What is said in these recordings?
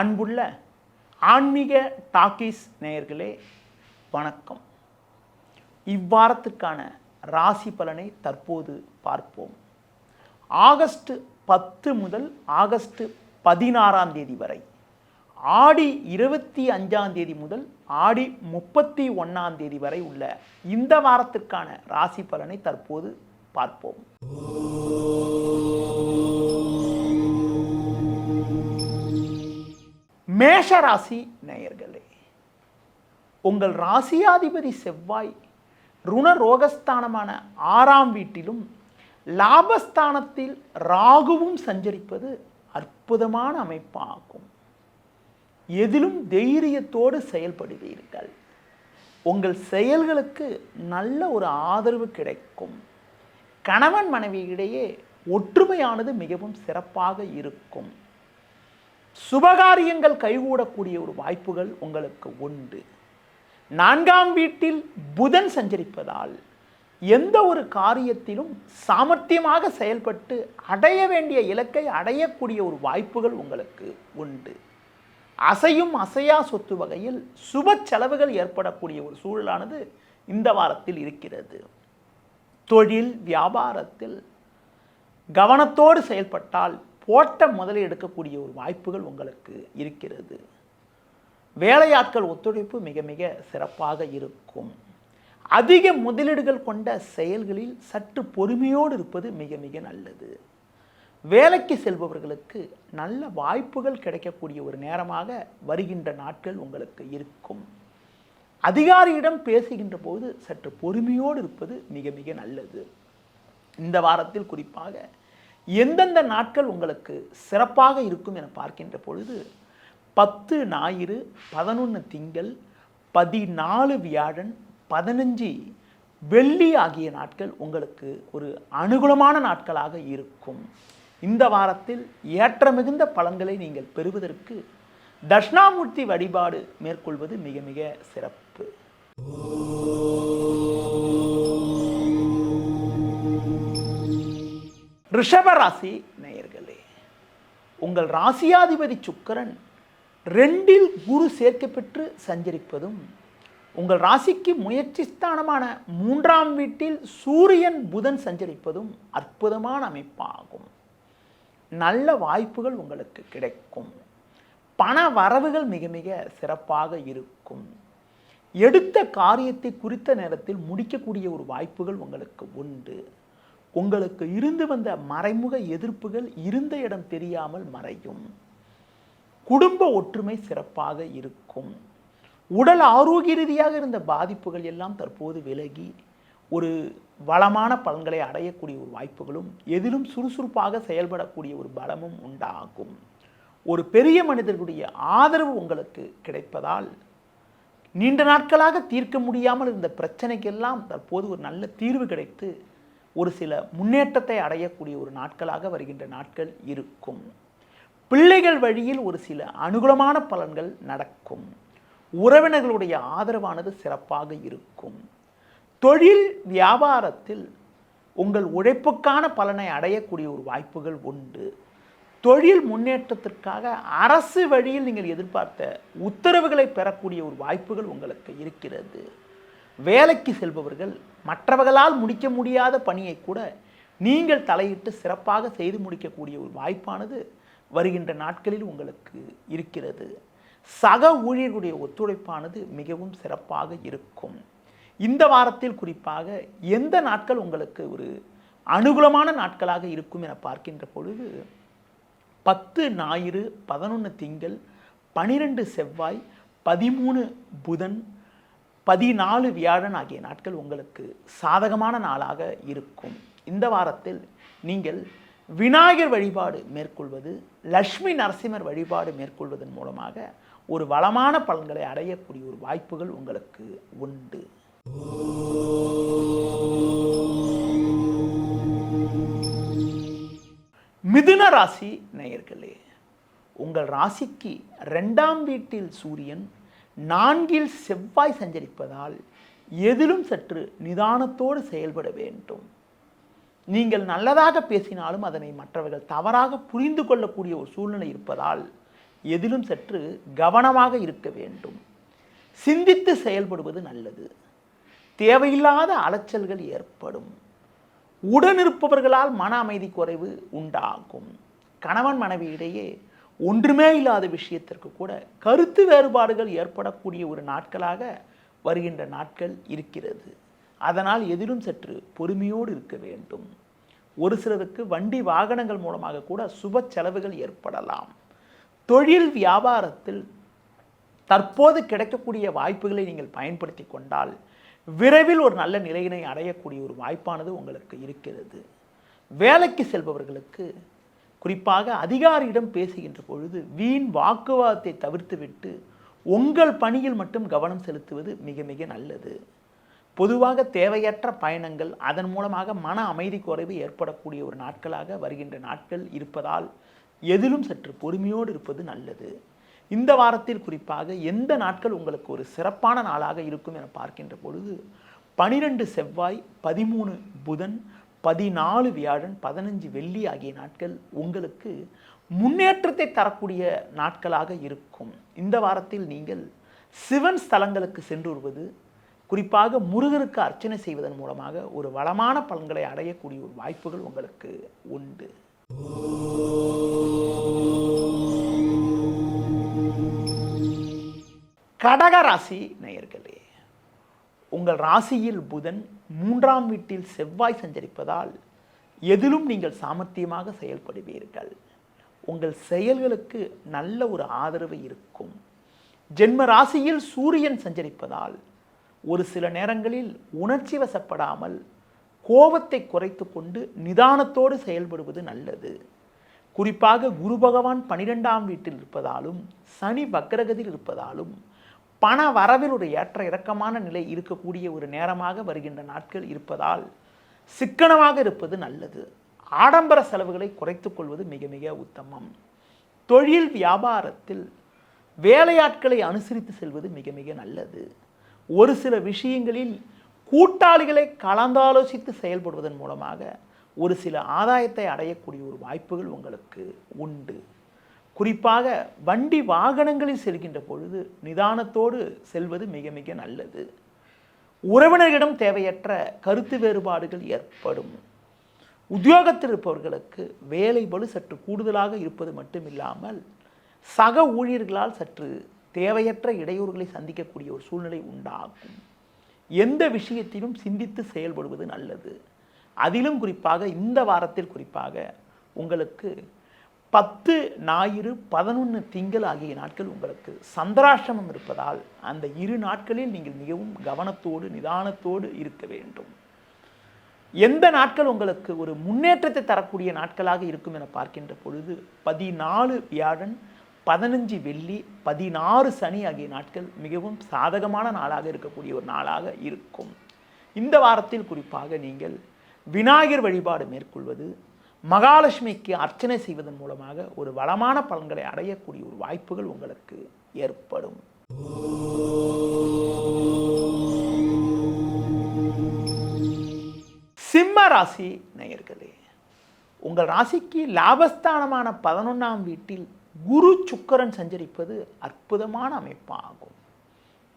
அன்புள்ள ஆன்மீக டாக்கீஸ் நேயர்களே வணக்கம். இவ்வாரத்துக்கான ராசி பலனை தற்போது பார்ப்போம். ஆகஸ்ட் பத்து முதல் ஆகஸ்ட் பதினாறாம் தேதி வரை ஆடி இருபத்தி அஞ்சாம் தேதி முதல் ஆடி முப்பத்தி ஒன்றாம் தேதி வரை உள்ள இந்த வாரத்திற்கான ராசி பலனை தற்போது பார்ப்போம். மேஷ ராசி நேயர்களே உங்கள் ராசியாதிபதி செவ்வாய் ருண ரோகஸ்தானமான ஆறாம் வீட்டிலும் லாபஸ்தானத்தில் ராகுவும் சஞ்சரிப்பது அற்புதமான அமைப்பாகும். எதிலும் தைரியத்தோடு செயல்படுவீர்கள். உங்கள் செயல்களுக்கு நல்ல ஒரு ஆதரவு கிடைக்கும். கணவன் மனைவியிடையே ஒற்றுமையானது மிகவும் சிறப்பாக இருக்கும். சுபகாரியங்கள் கைகூடக்கூடிய ஒரு வாய்ப்புகள் உங்களுக்கு உண்டு. நான்காம் வீட்டில் புதன் சஞ்சரிப்பதால் எந்த ஒரு காரியத்திலும் சாமர்த்தியமாக செயல்பட்டு அடைய வேண்டிய இலக்கை அடையக்கூடிய ஒரு வாய்ப்புகள் உங்களுக்கு உண்டு. அசையும் அசையா சொத்து வகையில் சுப செலவுகள் ஏற்படக்கூடிய ஒரு சூழலானது இந்த வாரத்தில் இருக்கிறது. தொழில் வியாபாரத்தில் கவனத்தோடு செயல்பட்டால் போட்ட முதலில் எடுக்கக்கூடிய ஒரு வாய்ப்புகள் உங்களுக்கு இருக்கிறது. வேலையாட்கள் ஒத்துழைப்பு மிக மிக சிறப்பாக இருக்கும். அதிக முதலீடுகள் கொண்ட செயல்களில் சற்று பொறுமையோடு இருப்பது மிக மிக நல்லது. வேலைக்கு செல்பவர்களுக்கு நல்ல வாய்ப்புகள் கிடைக்கக்கூடிய ஒரு நேரமாக வருகின்ற நாட்கள் உங்களுக்கு இருக்கும். அதிகாரியிடம் பேசுகின்ற போது சற்று பொறுமையோடு இருப்பது மிக மிக நல்லது. இந்த வாரத்தில் குறிப்பாக எந்தெந்த நாட்கள் உங்களுக்கு சிறப்பாக இருக்கும் என பார்க்கின்ற பொழுது பத்து ஞாயிறு பதினொன்று திங்கள் பதினாலு வியாழன் பதினஞ்சு வெள்ளி ஆகிய நாட்கள் உங்களுக்கு ஒரு அனுகூலமான நாட்களாக இருக்கும். இந்த வாரத்தில் ஏற்ற மிகுந்த பலன்களை நீங்கள் பெறுவதற்கு தட்சிணாமூர்த்தி வழிபாடு மேற்கொள்வது மிக மிக சிறப்பு. ரிஷபராசி நேயர்களே உங்கள் ராசியாதிபதி சுக்கரன் ரெண்டில் குரு சேர்க்கை பெற்று சஞ்சரிப்பதும் உங்கள் ராசிக்கு முயற்சி ஸ்தானமான மூன்றாம் வீட்டில் சூரியன் புதன் சஞ்சரிப்பதும் அற்புதமான அமைப்பாகும். நல்ல வாய்ப்புகள் உங்களுக்கு கிடைக்கும். பண வரவுகள் மிக மிக சிறப்பாக இருக்கும். எடுத்த காரியத்தை குறித்த நேரத்தில் முடிக்கக்கூடிய ஒரு வாய்ப்புகள் உங்களுக்கு உண்டு. உங்களுக்கு இருந்து வந்த மறைமுக எதிர்ப்புகள் இருந்த இடம் தெரியாமல் மறையும். குடும்ப ஒற்றுமை சிறப்பாக இருக்கும். உடல் ஆரோக்கிய ரீதியாக இருந்த பாதிப்புகள் எல்லாம் தற்போது விலகி ஒரு வளமான பலன்களை அடையக்கூடிய ஒரு வாய்ப்புகளும் எதிலும் சுறுசுறுப்பாக செயல்படக்கூடிய ஒரு பலமும் உண்டாகும். ஒரு பெரிய மனிதர்களுடைய ஆதரவு உங்களுக்கு கிடைப்பதால் நீண்ட நாட்களாக தீர்க்க முடியாமல் இருந்த பிரச்சனைக்கெல்லாம் தற்போது ஒரு நல்ல தீர்வு கிடைத்து ஒரு சில முன்னேற்றத்தை அடையக்கூடிய ஒரு நாட்களாக வருகின்ற நாட்கள் இருக்கும். பிள்ளைகள் வழியில் ஒரு சில அனுகூலமான பலன்கள் நடக்கும். உறவினர்களுடைய ஆதரவானது சிறப்பாக இருக்கும். தொழில் வியாபாரத்தில் உங்கள் உழைப்புக்கான பலனை அடையக்கூடிய ஒரு வாய்ப்புகள் உண்டு. தொழில் முன்னேற்றத்திற்காக அரசு வழியில் நீங்கள் எதிர்பார்த்த உத்தரவுகளை பெறக்கூடிய ஒரு வாய்ப்புகள் உங்களுக்கு இருக்கிறது. வேலைக்கு செல்பவர்கள் மற்றவர்களால் முடிக்க முடியாத பணியை கூட நீங்கள் தலையிட்டு சிறப்பாக செய்து முடிக்கக்கூடிய ஒரு வாய்ப்பானது வருகின்ற நாட்களில் உங்களுக்கு இருக்கிறது. சக ஊழியர்களுடைய ஒத்துழைப்பானது மிகவும் சிறப்பாக இருக்கும். இந்த வாரத்தில் குறிப்பாக எந்த நாட்கள் உங்களுக்கு ஒரு அனுகூலமான நாட்களாக இருக்கும் என பார்க்கின்ற பொழுது பத்து ஞாயிறு பதினொன்று திங்கள் பனிரெண்டு செவ்வாய் பதிமூணு புதன் பதினாலு வியாழன் ஆகிய நாட்கள் உங்களுக்கு சாதகமான நாளாக இருக்கும். இந்த வாரத்தில் நீங்கள் விநாயகர் வழிபாடு மேற்கொள்வது லக்ஷ்மி நரசிம்மர் வழிபாடு மேற்கொள்வதன் மூலமாக ஒரு வளமான பலன்களை அடையக்கூடிய ஒரு வாய்ப்புகள் உங்களுக்கு உண்டு. மிதுன ராசி நேயர்களே உங்கள் ராசிக்கு ரெண்டாம் வீட்டில் சூரியன் நான்கில் செவ்வாய் சஞ்சரிப்பதால் எதிலும் சற்று நிதானத்தோடு செயல்பட வேண்டும். நீங்கள் நல்லதாக பேசினாலும் அதனை மற்றவர்கள் தவறாக புரிந்து கொள்ளக்கூடிய ஒரு சூழ்நிலை இருப்பதால் எதிலும் சற்று கவனமாக இருக்க வேண்டும். சிந்தித்து செயல்படுவது நல்லது. தேவையில்லாத அலைச்சல்கள் ஏற்படும். உடனிருப்பவர்களால் மன அமைதி குறைவு உண்டாகும். கணவன் மனைவி இடையே ஒன்றுமே இல்லாத விஷயத்திற்கு கூட கருத்து வேறுபாடுகள் ஏற்படக்கூடிய ஒரு நாட்களாக வருகின்ற நாட்கள் இருக்கிறது. அதனால் எதிலும் சற்று பொறுமையோடு இருக்க வேண்டும். ஒரு சிலருக்கு வண்டி வாகனங்கள் மூலமாக கூட சுப செலவுகள் ஏற்படலாம். தொழில் வியாபாரத்தில் தற்போது கிடைக்கக்கூடிய வாய்ப்புகளை நீங்கள் பயன்படுத்தி கொண்டால் விரைவில் ஒரு நல்ல நிலையினை அடையக்கூடிய ஒரு வாய்ப்பானது உங்களுக்கு இருக்கிறது. வேலைக்கு செல்பவர்களுக்கு குறிப்பாக அதிகாரியிடம் பேசுகின்ற பொழுது வீண் வாக்குவாதத்தை தவிர்த்துவிட்டு உங்கள் பணியில் மட்டும் கவனம் செலுத்துவது மிக மிக நல்லது. பொதுவாக தேவையற்ற பயணங்கள் அதன் மூலமாக மன அமைதி குறைவு ஏற்படக்கூடிய ஒரு நாட்களாக வருகின்ற நாட்கள் இருப்பதால் எதிலும் சற்று பொறுமையோடு இருப்பது நல்லது. இந்த வாரத்தில் குறிப்பாக எந்த நாட்கள் உங்களுக்கு ஒரு சிறப்பான நாளாக இருக்கும் என பார்க்கின்ற பொழுது பனிரெண்டு செவ்வாய் பதிமூணு புதன் பதினாலு வியாழன் பதினஞ்சு வெள்ளி ஆகிய நாட்கள் உங்களுக்கு முன்னேற்றத்தை தரக்கூடிய நாட்களாக இருக்கும். இந்த வாரத்தில் நீங்கள் சிவன் ஸ்தலங்களுக்கு சென்று வருவது குறிப்பாக முருகருக்கு அர்ச்சனை செய்வதன் மூலமாக ஒரு வளமான பலன்களை அடையக்கூடிய ஒரு வாய்ப்புகள் உங்களுக்கு உண்டு. கடக ராசி நேயர்களே உங்கள் ராசியில் புதன் மூன்றாம் வீட்டில் செவ்வாய் சஞ்சரிப்பதால் எதிலும் நீங்கள் சாமர்த்தியமாக செயல்படுவீர்கள். உங்கள் செயல்களுக்கு நல்ல ஒரு ஆதரவு இருக்கும். ஜென்ம ராசியில் சூரியன் சஞ்சரிப்பதால் ஒரு சில நேரங்களில் உணர்ச்சி வசப்படாமல் கோபத்தை குறைத்து கொண்டு நிதானத்தோடு செயல்படுவது நல்லது. குறிப்பாக குரு பகவான் பனிரெண்டாம் வீட்டில் இருப்பதாலும் சனி பக்ரகதியில் இருப்பதாலும் பண வரவில் ஒரு ஏற்ற இறக்கமான நிலை இருக்கக்கூடிய ஒரு நேரமாக வருகின்ற நாட்கள் இருப்பதால் சிக்கனமாக இருப்பது நல்லது. ஆடம்பர செலவுகளை குறைத்து கொள்வது மிக மிக உத்தமம். தொழில் வியாபாரத்தில் வேலையாட்களை அனுசரித்து செல்வது மிக மிக நல்லது. ஒரு சில விஷயங்களில் கூட்டாளிகளை கலந்தாலோசித்து செயல்படுவதன் மூலமாக ஒரு சில ஆதாயத்தை அடையக்கூடிய ஒரு வாய்ப்புகள் உங்களுக்கு உண்டு. குறிப்பாக வண்டி வாகனங்களில் செல்கின்ற பொழுது நிதானத்தோடு செல்வது மிக மிக நல்லது. உறவினர்களிடம் தேவையற்ற கருத்து வேறுபாடுகள் ஏற்படும். உத்தியோகத்தில் இருப்பவர்களுக்கு வேலை பலு சற்று கூடுதலாக இருப்பது மட்டுமில்லாமல் சக ஊழியர்களால் சற்று தேவையற்ற இடையூறுகளை சந்திக்கக்கூடிய ஒரு சூழ்நிலை உண்டாகும். எந்த விஷயத்திலும் சிந்தித்து செயல்படுவது நல்லது. அதிலும் குறிப்பாக இந்த வாரத்தில் குறிப்பாக உங்களுக்கு பத்து ஞாயிறு பதினொன்று திங்கள் ஆகிய நாட்கள் உங்களுக்கு சந்திராசிரமம் இருப்பதால் அந்த இரு நாட்களில் நீங்கள் மிகவும் கவனத்தோடு நிதானத்தோடு இருக்க வேண்டும். எந்த நாட்கள் உங்களுக்கு ஒரு முன்னேற்றத்தை தரக்கூடிய நாட்களாக இருக்கும் என பார்க்கின்ற பொழுது பதினாலு வியாழன் பதினஞ்சு வெள்ளி பதினாறு சனி ஆகிய நாட்கள் மிகவும் சாதகமான நாளாக இருக்கக்கூடிய ஒரு நாளாக இருக்கும். இந்த வாரத்தில் குறிப்பாக நீங்கள் விநாயகர் வழிபாடு மேற்கொள்வது மகாலட்சுமிக்கு அர்ச்சனை செய்வதன் மூலமாக ஒரு வளமான பலன்களை அடையக்கூடிய ஒரு வாய்ப்புகள் உங்களுக்கு ஏற்படும். சிம்ம ராசி நேயர்களே உங்கள் ராசிக்கு லாபஸ்தானமான பதினொன்றாம் வீட்டில் குரு சுக்கரன் சஞ்சரிப்பது அற்புதமான அமைப்பாகும்.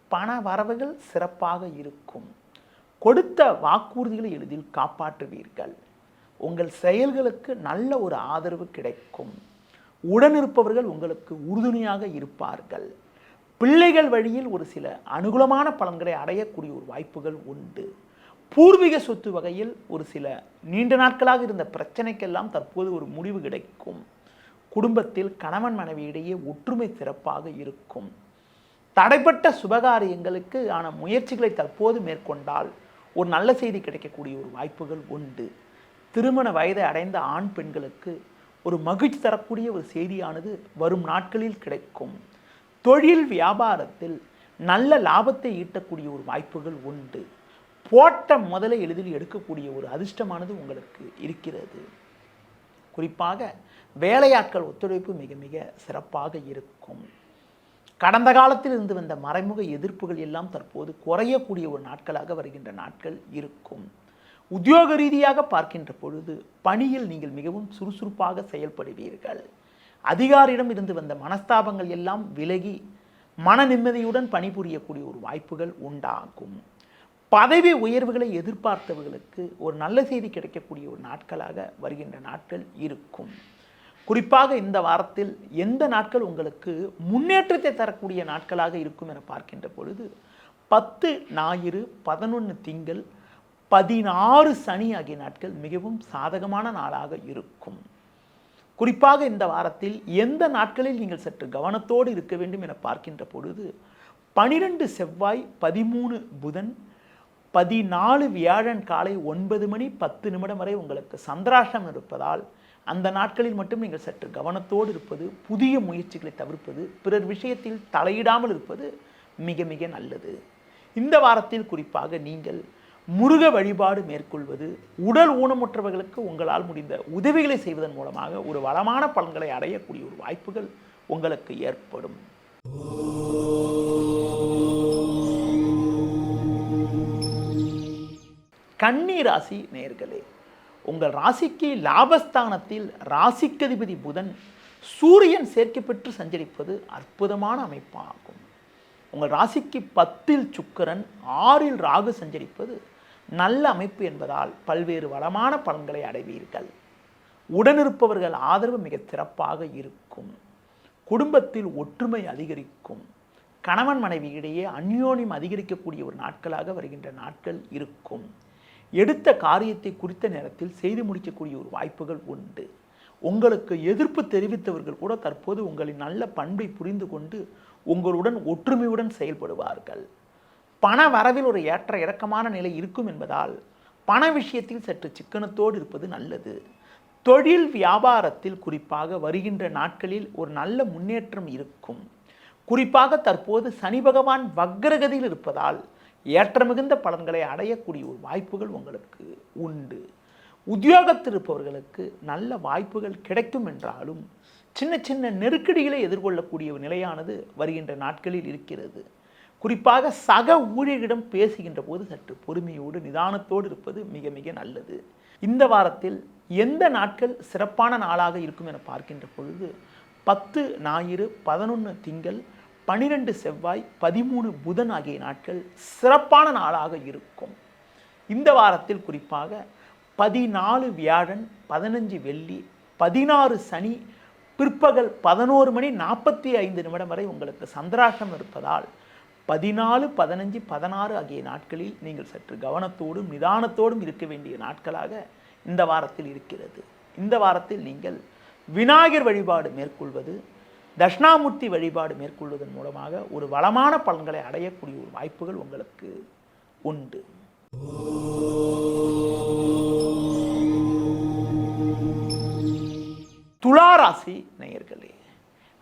பண வரவுகள் சிறப்பாக இருக்கும். கொடுத்த வாக்குறுதிகளை எளிதில் காப்பாற்றுவீர்கள். உங்கள் செயல்களுக்கு நல்ல ஒரு ஆதரவு கிடைக்கும். உடனிருப்பவர்கள் உங்களுக்கு உறுதுணையாக இருப்பார்கள். பிள்ளைகள் வழியில் ஒரு சில அனுகூலமான பலன்களை அடையக்கூடிய ஒரு வாய்ப்புகள் உண்டு. பூர்வீக சொத்து வகையில் ஒரு சில நீண்ட நாட்களாக இருந்த பிரச்சனைக்கெல்லாம் தற்போது ஒரு முடிவு கிடைக்கும். குடும்பத்தில் கணவன் மனைவியிடையே ஒற்றுமை சிறப்பாக இருக்கும். தடைப்பட்ட சுபகாரியங்களுக்கு ஆன முயற்சிகளை தற்போது மேற்கொண்டால் ஒரு நல்ல செய்தி கிடைக்கக்கூடிய ஒரு வாய்ப்புகள் உண்டு. திருமண வயதை அடைந்த ஆண் பெண்களுக்கு ஒரு மகிழ்ச்சி தரக்கூடிய ஒரு செய்தியானது வரும் நாட்களில் கிடைக்கும். தொழில் வியாபாரத்தில் நல்ல லாபத்தை ஈட்டக்கூடிய ஒரு வாய்ப்புகள் உண்டு. போட்ட முதலை எளிதில் எடுக்கக்கூடிய ஒரு அதிர்ஷ்டமானது உங்களுக்கு இருக்கிறது. குறிப்பாக வேலையாட்கள் ஒத்துழைப்பு மிக மிக சிறப்பாக இருக்கும். கடந்த காலத்தில் இருந்து வந்த மறைமுக எதிர்ப்புகள் எல்லாம் தற்போது குறையக்கூடிய ஒரு நாட்களாக வருகின்ற நாட்கள் இருக்கும். உத்தியோக ரீதியாக பார்க்கின்ற பொழுது பணியில் நீங்கள் மிகவும் சுறுசுறுப்பாக செயல்படுவீர்கள். அதிகாரியிடம் இருந்து வந்த மனஸ்தாபங்கள் எல்லாம் விலகி மன நிம்மதியுடன் பணிபுரியக்கூடிய ஒரு வாய்ப்புகள் உண்டாகும். பதவி உயர்வுகளை எதிர்பார்த்தவர்களுக்கு ஒரு நல்ல செய்தி கிடைக்கக்கூடிய ஒரு நாட்களாக வருகின்ற நாட்கள் இருக்கும். குறிப்பாக இந்த வாரத்தில் எந்த நாட்கள் உங்களுக்கு முன்னேற்றத்தை தரக்கூடிய நாட்களாக இருக்கும் என பார்க்கின்ற பொழுது பத்து ஞாயிறு பதினொன்று திங்கள் பதினாறு சனி ஆகிய நாட்கள் மிகவும் சாதகமான நாளாக இருக்கும். குறிப்பாக இந்த வாரத்தில் எந்த நாட்களில் நீங்கள் சற்று கவனத்தோடு இருக்க வேண்டும் என பார்க்கின்ற பொழுது பனிரெண்டு செவ்வாய் பதிமூணு புதன் பதினாலு வியாழன் காலை ஒன்பது மணி பத்து நிமிடம் வரை உங்களுக்கு சந்திராஷ்டம் இருப்பதால் அந்த நாட்களில் மட்டும் நீங்கள் சற்று கவனத்தோடு இருப்பது புதிய முயற்சிகளை தவிர்ப்பது பிறர் விஷயத்தில் தலையிடாமல் இருப்பது மிக மிக நல்லது. இந்த வாரத்தில் குறிப்பாக நீங்கள் முருக வழிபாடு மேற்கொள்வது உடல் ஊனமுற்றவர்களுக்கு உங்களால் முடிந்த உதவிகளை செய்வதன் மூலமாக ஒரு வளமான பலன்களை அடையக்கூடிய ஒரு வாய்ப்புகள் உங்களுக்கு ஏற்படும். கன்னி ராசி நேர்களே உங்கள் ராசிக்கு லாபஸ்தானத்தில் ராசிக்கதிபதி புதன் சூரியன் சேர்க்கை பெற்று சஞ்சரிப்பது அற்புதமான அமைப்பாகும். உங்கள் ராசிக்கு பத்தில் சுக்கிரன் ஆறில் ராகு சஞ்சரிப்பது நல்ல அமைப்பு என்பதால் பல்வேறு வளமான பலன்களை அடைவீர்கள். உடனிருப்பவர்கள் ஆதரவு மிக சிறப்பாக இருக்கும். குடும்பத்தில் ஒற்றுமை அதிகரிக்கும். கணவன் மனைவி இடையே அந்யோன்யம் அதிகரிக்கக்கூடிய ஒரு நாட்களாக வருகின்ற நாட்கள் இருக்கும். எடுத்த காரியத்தை குறித்த நேரத்தில் செய்து முடிக்கக்கூடிய ஒரு வாய்ப்புகள் உண்டு. உங்களுக்கு எதிர்ப்பு தெரிவித்தவர்கள் கூட தற்போது உங்களின் நல்ல பண்பை புரிந்து கொண்டு உங்களுடன் ஒற்றுமையுடன் செயல்படுவார்கள். பண வரவில் ஒரு ஏற்ற இறக்கமான நிலை இருக்கும் என்பதால் பண விஷயத்தில் சற்று சிக்கனத்தோடு இருப்பது நல்லது. தொழில் வியாபாரத்தில் குறிப்பாக வருகின்ற நாட்களில் ஒரு நல்ல முன்னேற்றம் இருக்கும். குறிப்பாக தற்போது சனி பகவான் வக்ரகதியில் இருப்பதால் ஏற்ற மிகுந்த பலன்களை அடையக்கூடிய ஒரு வாய்ப்புகள் உங்களுக்கு உண்டு. உத்தியோகத்தில் இருப்பவர்களுக்கு நல்ல வாய்ப்புகள் கிடைக்கும் என்றாலும் சின்ன சின்ன நெருக்கடிகளை எதிர்கொள்ளக்கூடிய ஒரு நிலையானது வருகின்ற நாட்களில் இருக்கிறது. குறிப்பாக சக ஊழியரிடம் பேசுகின்ற போது சற்று பொறுமையோடு நிதானத்தோடு இருப்பது மிக மிக நல்லது. இந்த வாரத்தில் எந்த நாட்கள் சிறப்பான நாளாக இருக்கும் என பார்க்கின்ற பொழுது பத்து ஞாயிறு பதினொன்று திங்கள் பனிரெண்டு செவ்வாய் பதிமூணு புதன் ஆகிய நாட்கள் சிறப்பான நாளாக இருக்கும். இந்த வாரத்தில் குறிப்பாக பதினாலு வியாழன் பதினஞ்சு வெள்ளி பதினாறு சனி பிற்பகல் பதினோரு மணி நாற்பத்தி ஐந்து நிமிடம் வரை உங்களுக்கு சந்திராஷ்டம் இருப்பதால் பதினாலு பதினஞ்சு பதினாறு ஆகிய நாட்களில் நீங்கள் சற்று கவனத்தோடும் நிதானத்தோடும் இருக்க வேண்டிய நாட்களாக இந்த வாரத்தில் இருக்கிறது. இந்த வாரத்தில் நீங்கள் விநாயகர் வழிபாடு மேற்கொள்வது தட்சிணாமூர்த்தி வழிபாடு மேற்கொள்வதன் மூலமாக ஒரு வளமான பலன்களை அடையக்கூடிய ஒரு வாய்ப்புகள் உங்களுக்கு உண்டு. துலா ராசி நேயர்களே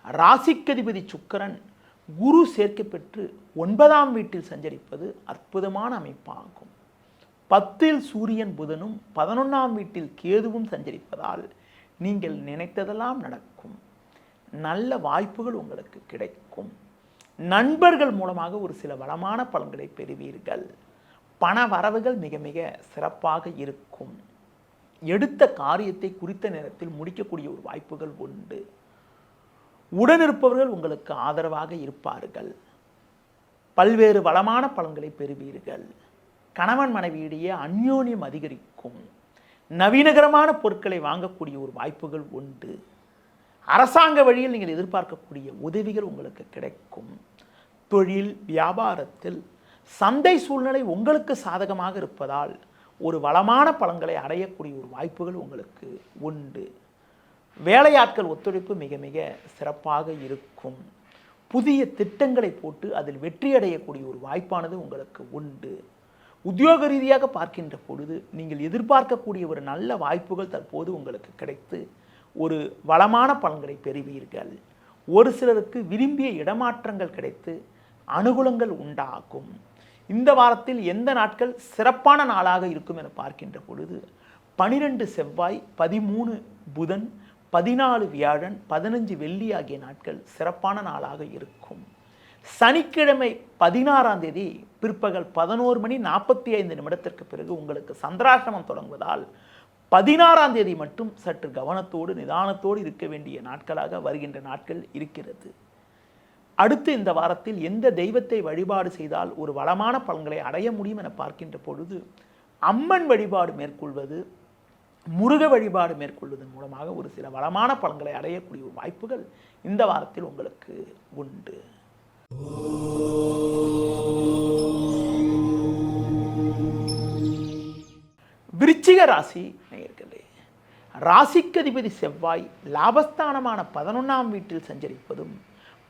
ராசிக்கதிபதி சுக்கரன் குரு சேர்க்கை பெற்று ஒன்பதாம் வீட்டில் சஞ்சரிப்பது அற்புதமான அமைப்பாகும். பத்தில் சூரியன் புதனும் பதினொன்றாம் வீட்டில் கேதுவும் சஞ்சரிப்பதால் நீங்கள் நினைத்ததெல்லாம் நடக்கும். நல்ல வாய்ப்புகள் உங்களுக்கு கிடைக்கும். நண்பர்கள் மூலமாக ஒரு சில வளமான பலன்களை பெறுவீர்கள். பண வரவுகள் மிக மிக சிறப்பாக இருக்கும். எடுத்த காரியத்தை குறித்த நேரத்தில் முடிக்கக்கூடிய ஒரு வாய்ப்புகள் உண்டு. உடனிருப்பவர்கள் உங்களுக்கு ஆதரவாக இருப்பார்கள். பல்வேறு வளமான பலன்களை பெறுவீர்கள். கணவன் மனைவியிடையே அந்யோன்யம் அதிகரிக்கும். நவீனகரமான பொருட்களை வாங்கக்கூடிய ஒரு வாய்ப்புகள் உண்டு. அரசாங்க வழியில் நீங்கள் எதிர்பார்க்கக்கூடிய உதவிகள் உங்களுக்கு கிடைக்கும். தொழில் வியாபாரத்தில் சந்தை சூழ்நிலை உங்களுக்கு சாதகமாக இருப்பதால் ஒரு வளமான பலன்களை அடையக்கூடிய ஒரு வாய்ப்புகள் உங்களுக்கு உண்டு. வேலையாட்கள் ஒத்துழைப்பு மிக மிக சிறப்பாக இருக்கும். புதிய திட்டங்களை போட்டு அதில் வெற்றியடையக்கூடிய ஒரு வாய்ப்பானது உங்களுக்கு உண்டு. உத்தியோக ரீதியாக பார்க்கின்ற பொழுது நீங்கள் எதிர்பார்க்கக்கூடிய ஒரு நல்ல வாய்ப்புகள் தற்போது உங்களுக்கு கிடைத்து ஒரு வளமான பலன்களை பெறுவீர்கள். ஒரு சிலருக்கு விரும்பிய இடமாற்றங்கள் கிடைத்து அனுகூலங்கள் உண்டாகும். இந்த வாரத்தில் எந்த நாட்கள் சிறப்பான நாளாக இருக்கும் என பார்க்கின்ற பொழுது பனிரெண்டு செவ்வாய் பதிமூணு புதன் பதினாலு வியாழன் பதினஞ்சு வெள்ளி ஆகிய நாட்கள் சிறப்பான நாளாக இருக்கும். சனிக்கிழமை பதினாறாம் தேதி பிற்பகல் பதினோரு மணி நாற்பத்தி ஐந்து நிமிடத்திற்கு பிறகு உங்களுக்கு சந்திராசிரமம் தொடங்குவதால் பதினாறாம் தேதி மட்டும் சற்று கவனத்தோடு நிதானத்தோடு இருக்க வேண்டிய நாட்களாக வருகின்ற நாட்கள் இருக்கிறது. அடுத்து இந்த வாரத்தில் எந்த தெய்வத்தை வழிபாடு செய்தால் ஒரு வளமான பலன்களை அடைய முடியும் என பார்க்கின்ற பொழுது அம்மன் வழிபாடு மேற்கொள்வது முருக வழிபாடு மேற்கொள்வதன் மூலமாக ஒரு சில வளமான பலன்களை அடையக்கூடிய ஒரு வாய்ப்புகள் இந்த வாரத்தில் உங்களுக்கு உண்டு. விருச்சிக ராசி நேயர்களே ராசிக்கதிபதி செவ்வாய் லாபஸ்தானமான பதினொன்றாம் வீட்டில் சஞ்சரிப்பதும்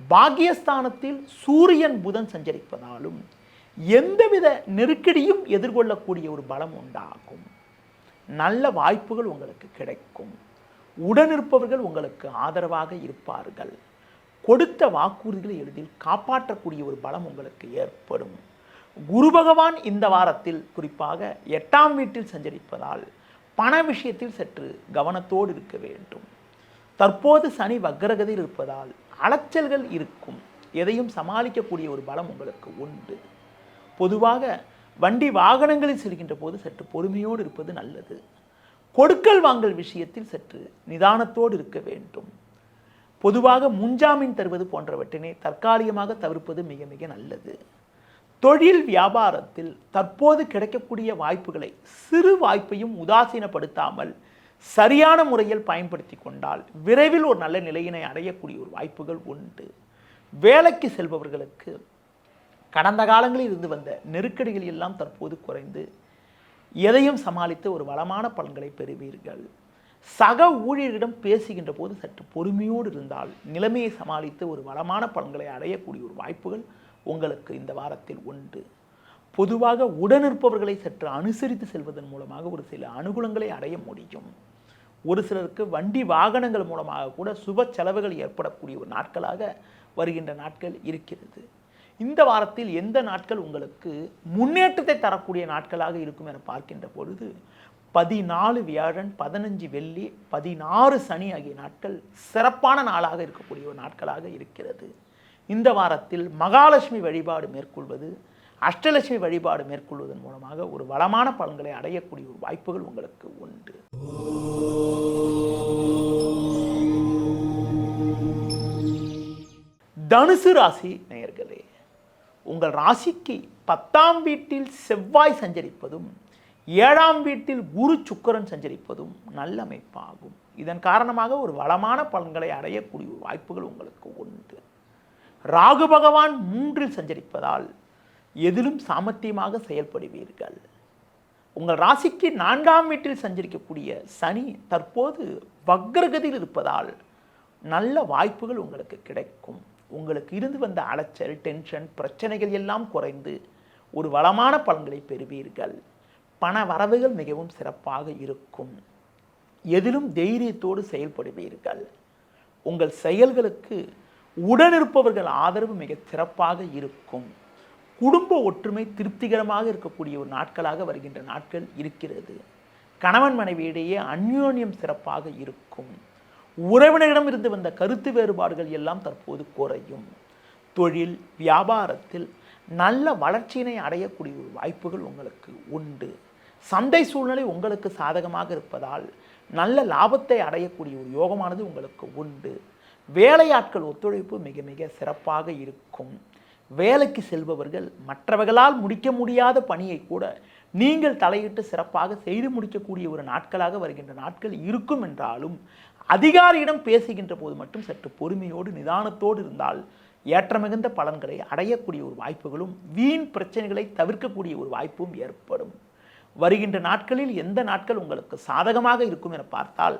பாக்யஸ்தானத்தில் சூரியன் புதன் சஞ்சரிப்பதாலும் எந்தவித நெருக்கடியும் எதிர்கொள்ளக்கூடிய ஒரு பலம் உண்டாகும். நல்ல வாய்ப்புகள் உங்களுக்கு கிடைக்கும். உடனிருப்பவர்கள் உங்களுக்கு ஆதரவாக இருப்பார்கள். கொடுத்த வாக்குறுதிகளை எளிதில் காப்பாற்றக்கூடிய ஒரு பலம் உங்களுக்கு ஏற்படும். குரு பகவான் இந்த வாரத்தில் குறிப்பாக எட்டாம் வீட்டில் சஞ்சரிப்பதால் பண விஷயத்தில் சற்று கவனத்தோடு இருக்க வேண்டும். தற்போது சனி வக்ரகதியில் இருப்பதால் அலைச்சல்கள் இருக்கும். எதையும் சமாளிக்கக்கூடிய ஒரு பலம் உங்களுக்கு உண்டு. பொதுவாக வண்டி வாகனங்களில் செல்கின்ற போது சற்று பொறுமையோடு இருப்பது நல்லது. கொடுக்கல் வாங்கல் விஷயத்தில் சற்று நிதானத்தோடு இருக்க வேண்டும். பொதுவாக முன்ஜாமீன் தருவது போன்றவற்றினை தற்காலிகமாக தவிர்ப்பது மிக மிக நல்லது. தொழில் வியாபாரத்தில் தற்போது கிடைக்கக்கூடிய வாய்ப்புகளை சிறு வாய்ப்பையும் உதாசீனப்படுத்தாமல் சரியான முறையில் பயன்படுத்தி கொண்டால் விரைவில் ஒரு நல்ல நிலையினை அடையக்கூடிய ஒரு வாய்ப்புகள் உண்டு. வேலைக்கு செல்பவர்களுக்கு கடந்த காலங்களில் இருந்து வந்த நெருக்கடிகள் எல்லாம் தற்போது குறைந்து எதையும் சமாளித்து ஒரு வளமான பலன்களை பெறுவீர்கள். சக ஊழியரிடம் பேசுகின்ற போது சற்று பொறுமையோடு இருந்தால் நிலைமையை சமாளித்து ஒரு வளமான பலன்களை அடையக்கூடிய ஒரு வாய்ப்புகள் உங்களுக்கு இந்த வாரத்தில் உண்டு. பொதுவாக உடனிருப்பவர்களை சற்று அனுசரித்து செல்வதன் மூலமாக ஒரு சில அனுகூலங்களை அடைய முடியும். ஒரு சிலருக்கு வண்டி வாகனங்கள் மூலமாக கூட சுப செலவுகள் ஏற்படக்கூடிய ஒரு நாட்களாக வருகின்ற நாட்கள் இருக்கிறது. இந்த வாரத்தில் எந்த நாட்கள் உங்களுக்கு முன்னேற்றத்தை தரக்கூடிய நாட்களாக இருக்கும் என பார்க்கின்ற பொழுது பதினாலு வியாழன் பதினஞ்சு வெள்ளி பதினாறு சனி ஆகிய நாட்கள் சிறப்பான நாளாக இருக்கக்கூடிய ஒரு நாட்களாக இருக்கிறது. இந்த வாரத்தில் மகாலட்சுமி வழிபாடு மேற்கொள்வது அஷ்டலட்சுமி வழிபாடு மேற்கொள்வதன் மூலமாக ஒரு வளமான பலன்களை அடையக்கூடிய ஒரு வாய்ப்புகள் உங்களுக்கு உண்டு. தனுசு ராசி நேயர்களே உங்கள் ராசிக்கு பத்தாம் வீட்டில் செவ்வாய் சஞ்சரிப்பதும் ஏழாம் வீட்டில் குரு சுக்கரன் சஞ்சரிப்பதும் நல்ல அமைப்பாகும். இதன் காரணமாக ஒரு வளமான பலன்களை அடையக்கூடிய வாய்ப்புகள் உங்களுக்கு உண்டு. ராகு பகவான் மூன்றில் சஞ்சரிப்பதால் எதிலும் சாமர்த்தியமாக செயல்படுவீர்கள். உங்கள் ராசிக்கு நான்காம் வீட்டில் சஞ்சரிக்கக்கூடிய சனி தற்போது வக்ரகதியில் இருப்பதால் நல்ல வாய்ப்புகள் உங்களுக்கு கிடைக்கும். உங்களுக்கு இருந்து வந்த அலைச்சல் டென்ஷன் பிரச்சனைகள் எல்லாம் குறைந்து ஒரு வளமான பலன்களை பெறுவீர்கள். பண வரவுகள் மிகவும் சிறப்பாக இருக்கும். எதிலும் தைரியத்தோடு செயல்படுவீர்கள். உங்கள் செயல்களுக்கு உடனிருப்பவர்கள் ஆதரவு மிக சிறப்பாக இருக்கும். குடும்ப ஒற்றுமை திருப்திகரமாக இருக்கக்கூடிய ஒரு நாட்களாக வருகின்ற நாட்கள் இருக்கிறது. கணவன் மனைவியிடையே அந்யோன்யம் சிறப்பாக இருக்கும். உறவினரிடம் இருந்து வந்த கருத்து வேறுபாடுகள் எல்லாம் தற்போது குறையும். தொழில் வியாபாரத்தில் நல்ல வளர்ச்சியினை அடையக்கூடிய ஒரு வாய்ப்புகள் உங்களுக்கு உண்டு. சந்தை சூழ்நிலை உங்களுக்கு சாதகமாக இருப்பதால் நல்ல லாபத்தை அடையக்கூடிய ஒரு யோகமானது உங்களுக்கு உண்டு. வேலையாட்கள் ஒத்துழைப்பு மிக மிக சிறப்பாக இருக்கும். வேலைக்கு செல்பவர்கள் மற்றவர்களால் முடிக்க முடியாத பணியை கூட நீங்கள் தலையிட்டு சிறப்பாக செய்து முடிக்கக்கூடிய ஒரு நாட்களாக வருகின்ற நாட்கள் இருக்கும் என்றாலும் அதிகாரியிடம் பேசுகின்ற போது மட்டும் சற்று பொறுமையோடு நிதானத்தோடு இருந்தால் ஏற்றமிகுந்த பலன்களை அடையக்கூடிய ஒரு வாய்ப்புகளும் வீண் பிரச்சனைகளை தவிர்க்கக்கூடிய ஒரு வாய்ப்பும் ஏற்படும். வருகின்ற நாட்களில் எந்த நாட்கள் உங்களுக்கு சாதகமாக இருக்கும் என பார்த்தால்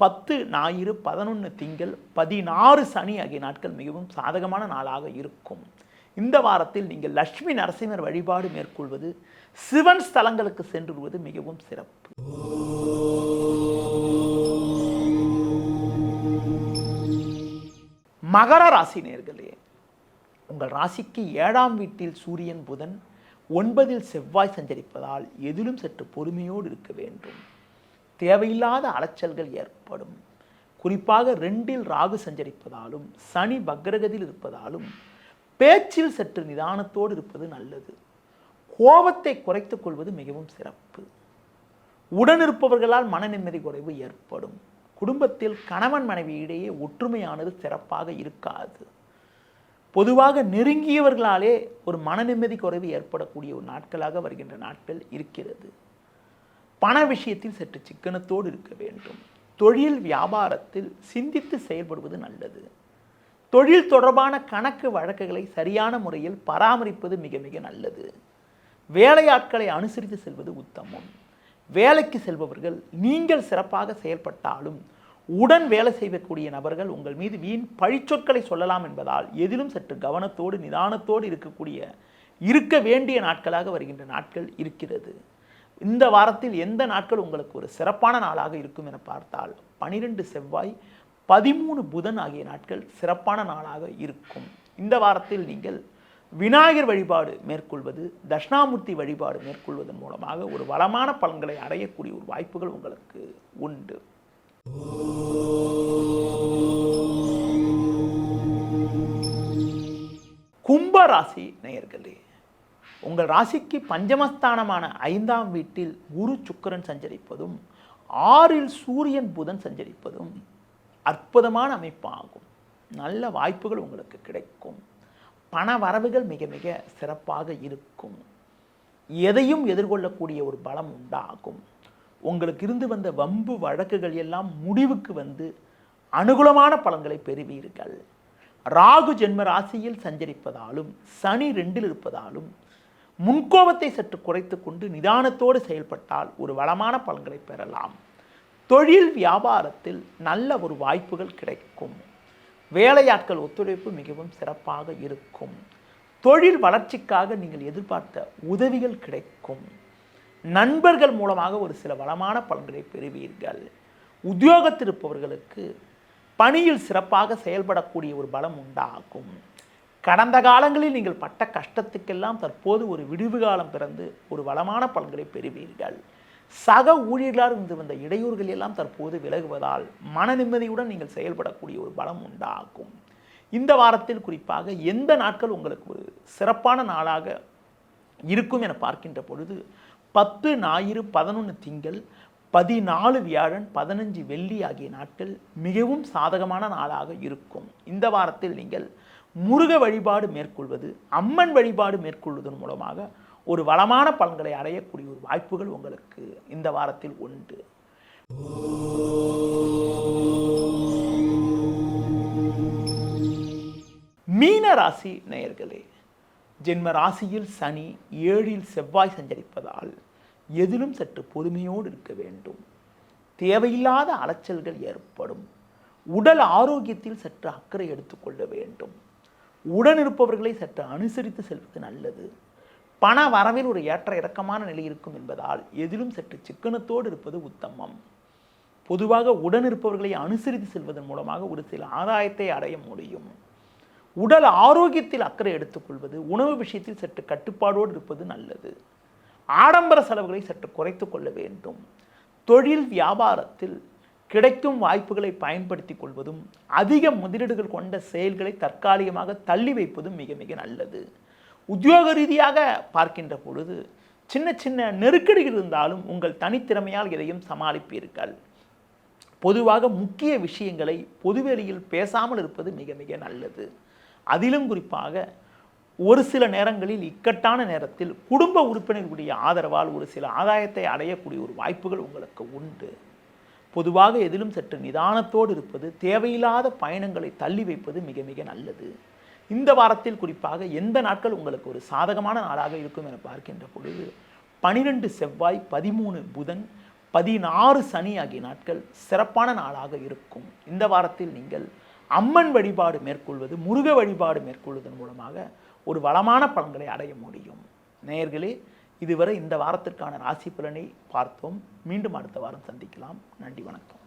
பத்து ஞாயிறு பதினொன்று திங்கள் பதினாறு சனி ஆகிய நாட்கள் மிகவும் சாதகமான நாளாக இருக்கும். இந்த வாரத்தில் நீங்கள் லட்சுமி நரசிம்மர் வழிபாடு மேற்கொள்வது சிவன் ஸ்தலங்களுக்கு சென்றுவது மிகவும் சிறப்பு. மகர ராசி நேர்களே உங்கள் ராசிக்கு ஏழாம் வீட்டில் சூரியன் புதன் ஒன்பதில் செவ்வாய் சஞ்சரிப்பதால் எதிலும் சற்று பொறுமையோடு இருக்க வேண்டும். தேவையில்லாத அலைச்சல்கள் ஏற்படும். குறிப்பாக ரெண்டில் ராகு சஞ்சரிப்பதாலும் சனி பக்ரகதியில் இருப்பதாலும் பேச்சில் சற்று நிதானத்தோடு இருப்பது நல்லது. கோபத்தை குறைத்துக் கொள்வது மிகவும் சிறப்பு. உடனிருப்பவர்களால் மன நிம்மதி குறைவு ஏற்படும். குடும்பத்தில் கணவன் மனைவி இடையே ஒற்றுமையானது சிறப்பாக இருக்காது. பொதுவாக நெருங்கியவர்களாலே ஒரு மன நிம்மதி குறைவு ஏற்படக்கூடிய ஒரு நாட்களாக வருகின்ற நாட்கள் இருக்கிறது. பண விஷயத்தில் சற்று சிக்கனத்தோடு இருக்க வேண்டும். தொழில் வியாபாரத்தில் சிந்தித்து செயல்படுவது நல்லது. தொழில் தொடர்பான கணக்கு வழக்குகளை சரியான முறையில் பராமரிப்பது மிக மிக நல்லது. வேலையாட்களை அனுசரித்து செல்வது உத்தமம். வேலைக்கு செல்பவர்கள் நீங்கள் சிறப்பாக செயல்பட்டாலும் உடன் வேலை செய்யக்கூடிய நபர்கள் உங்கள் மீது வீண் பழிச்சொற்களை சொல்லலாம் என்பதால் எதிலும் சற்று கவனத்தோடு நிதானத்தோடு இருக்கக்கூடிய இருக்க வேண்டிய நாட்களாக வருகின்ற நாட்கள் இருக்கிறது. இந்த வாரத்தில் எந்த நாட்கள் உங்களுக்கு ஒரு சிறப்பான நாளாக இருக்கும் என பார்த்தால் பனிரெண்டு செவ்வாய் பதிமூணு புதன் ஆகிய நாட்கள் சிறப்பான நாளாக இருக்கும். இந்த வாரத்தில் நீங்கள் விநாயகர் வழிபாடு மேற்கொள்வது தட்சிணாமூர்த்தி வழிபாடு மேற்கொள்வதன் மூலமாக ஒரு வளமான பலன்களை அடையக்கூடிய ஒரு வாய்ப்புகள் உங்களுக்கு உண்டு. கும்ப ராசி நேயர்களே உங்கள் ராசிக்கு பஞ்சமஸ்தானமான ஐந்தாம் வீட்டில் குரு சுக்கிரன் சஞ்சரிப்பதும் ஆறில் சூரியன் புதன் சஞ்சரிப்பதும் அற்புதமான அமைப்பாகும். நல்ல வாய்ப்புகள் உங்களுக்கு கிடைக்கும். பண வரவுகள் மிக மிக சிறப்பாக இருக்கும். எதையும் எதிர்கொள்ளக்கூடிய ஒரு பலம் உண்டாகும். உங்களுக்கு இருந்து வந்த வம்பு வழக்குகள் எல்லாம் முடிவுக்கு வந்து அனுகூலமான பலன்களை பெறுவீர்கள். ராகு ஜென்ம ராசியில் சஞ்சரிப்பதாலும் சனி ரெண்டில் இருப்பதாலும் முன்கோபத்தை சற்று குறைத்து கொண்டு நிதானத்தோடு செயல்பட்டால் ஒரு வளமான பலன்களை பெறலாம். தொழில் வியாபாரத்தில் நல்ல ஒரு வாய்ப்புகள் கிடைக்கும். வேலையாட்கள் ஒத்துழைப்பு மிகவும் சிறப்பாக இருக்கும். தொழில் வளர்ச்சிக்காக நீங்கள் எதிர்பார்த்த உதவிகள் கிடைக்கும். நண்பர்கள் மூலமாக ஒரு சில வளமான பலன்களை பெறுவீர்கள். உத்தியோகத்திருப்பவர்களுக்கு பணியில் சிறப்பாக செயல்படக்கூடிய ஒரு பலம் உண்டாகும். கடந்த காலங்களில் நீங்கள் பட்ட கஷ்டத்துக்கெல்லாம் தற்போது ஒரு விடுவு காலம் பிறந்து ஒரு வளமான பலன்களை பெறுவீர்கள். சக ஊழியர்களால் இருந்து வந்த இடையூறுகள் எல்லாம் தற்போது விலகுவதால் மன நிம்மதியுடன் நீங்கள் செயல்படக்கூடிய ஒரு பலம் உண்டாகும். இந்த வாரத்தில் குறிப்பாக எந்த நாட்கள் உங்களுக்கு ஒரு சிறப்பான நாளாக இருக்கும் என பார்க்கின்ற பொழுது பத்து ஞாயிறு பதினொன்று திங்கள் பதினாலு வியாழன் பதினஞ்சு வெள்ளி ஆகிய நாட்கள் மிகவும் சாதகமான நாளாக இருக்கும். இந்த வாரத்தில் நீங்கள் முருக வழிபாடு மேற்கொள்வது அம்மன் வழிபாடு மேற்கொள்வதன் மூலமாக ஒரு வளமான பலன்களை அடையக்கூடிய ஒரு வாய்ப்புகள் உங்களுக்கு இந்த வாரத்தில் உண்டு. மீன ராசி நேயர்களே ஜென்ம ராசியில் சனி ஏழில் செவ்வாய் சஞ்சரிப்பதால் எதிலும் சற்று பொறுமையோடு இருக்க வேண்டும். தேவையில்லாத அலைச்சல்கள் ஏற்படும். உடல் ஆரோக்கியத்தில் சற்று அக்கறை எடுத்துக்கொள்ள வேண்டும். உடன் இருப்பவர்களை சற்று அனுசரித்து செல்வது நல்லது. பண வரவில் ஒரு ஏற்ற இறக்கமான நிலை இருக்கும் என்பதால் எதிலும் சற்று சிக்கனத்தோடு இருப்பது உத்தமம். பொதுவாக உடன் இருப்பவர்களை அனுசரித்து செல்வதன் மூலமாக ஒரு சில ஆதாயத்தை அடைய முடியும். உடல் ஆரோக்கியத்தில் அக்கறை எடுத்துக்கொள்வது உணவு விஷயத்தில் சற்று கட்டுப்பாடோடு இருப்பது நல்லது. ஆடம்பர செலவுகளை சற்று குறைத்து கொள்ள வேண்டும். தொழில் வியாபாரத்தில் கிடைக்கும் வாய்ப்புகளை பயன்படுத்தி கொள்வதும் அதிக முதலீடுகள் கொண்ட செயல்களை தற்காலிகமாக தள்ளி வைப்பதும் மிக மிக நல்லது. உத்தியோக ரீதியாக பார்க்கின்ற பொழுது சின்ன சின்ன நெருக்கடிகள் இருந்தாலும் உங்கள் தனித்திறமையால் எதையும் சமாளிப்பீர்கள். பொதுவாக முக்கிய விஷயங்களை பொதுவெளியில் பேசாமல் இருப்பது மிக மிக நல்லது. அதிலும் குறிப்பாக ஒரு சில நேரங்களில் இக்கட்டான நேரத்தில் குடும்ப உறுப்பினர்களுடைய ஆதரவால் ஒரு சில ஆதாயத்தை அடையக்கூடிய ஒரு வாய்ப்புகள் உங்களுக்கு உண்டு. பொதுவாக எதிலும் சற்று நிதானத்தோடு இருப்பது தேவையில்லாத பயணங்களை தள்ளி வைப்பது மிக மிக நல்லது. இந்த வாரத்தில் குறிப்பாக எந்த நாட்கள் உங்களுக்கு ஒரு சாதகமான நாளாக இருக்கும் என பார்க்கின்ற பொழுது பனிரெண்டு செவ்வாய் பதிமூணு புதன் பதினாறு சனி ஆகிய நாட்கள் சிறப்பான நாளாக இருக்கும். இந்த வாரத்தில் நீங்கள் அம்மன் வழிபாடு மேற்கொள்வது முருக வழிபாடு மேற்கொள்வதன் மூலமாக ஒரு வளமான பலன்களை அடைய முடியும். நேயர்களே இதுவரை இந்த வாரத்திற்கான ராசி பலனை பார்த்தோம். மீண்டும் அடுத்த வாரம் சந்திக்கலாம். நன்றி வணக்கம்.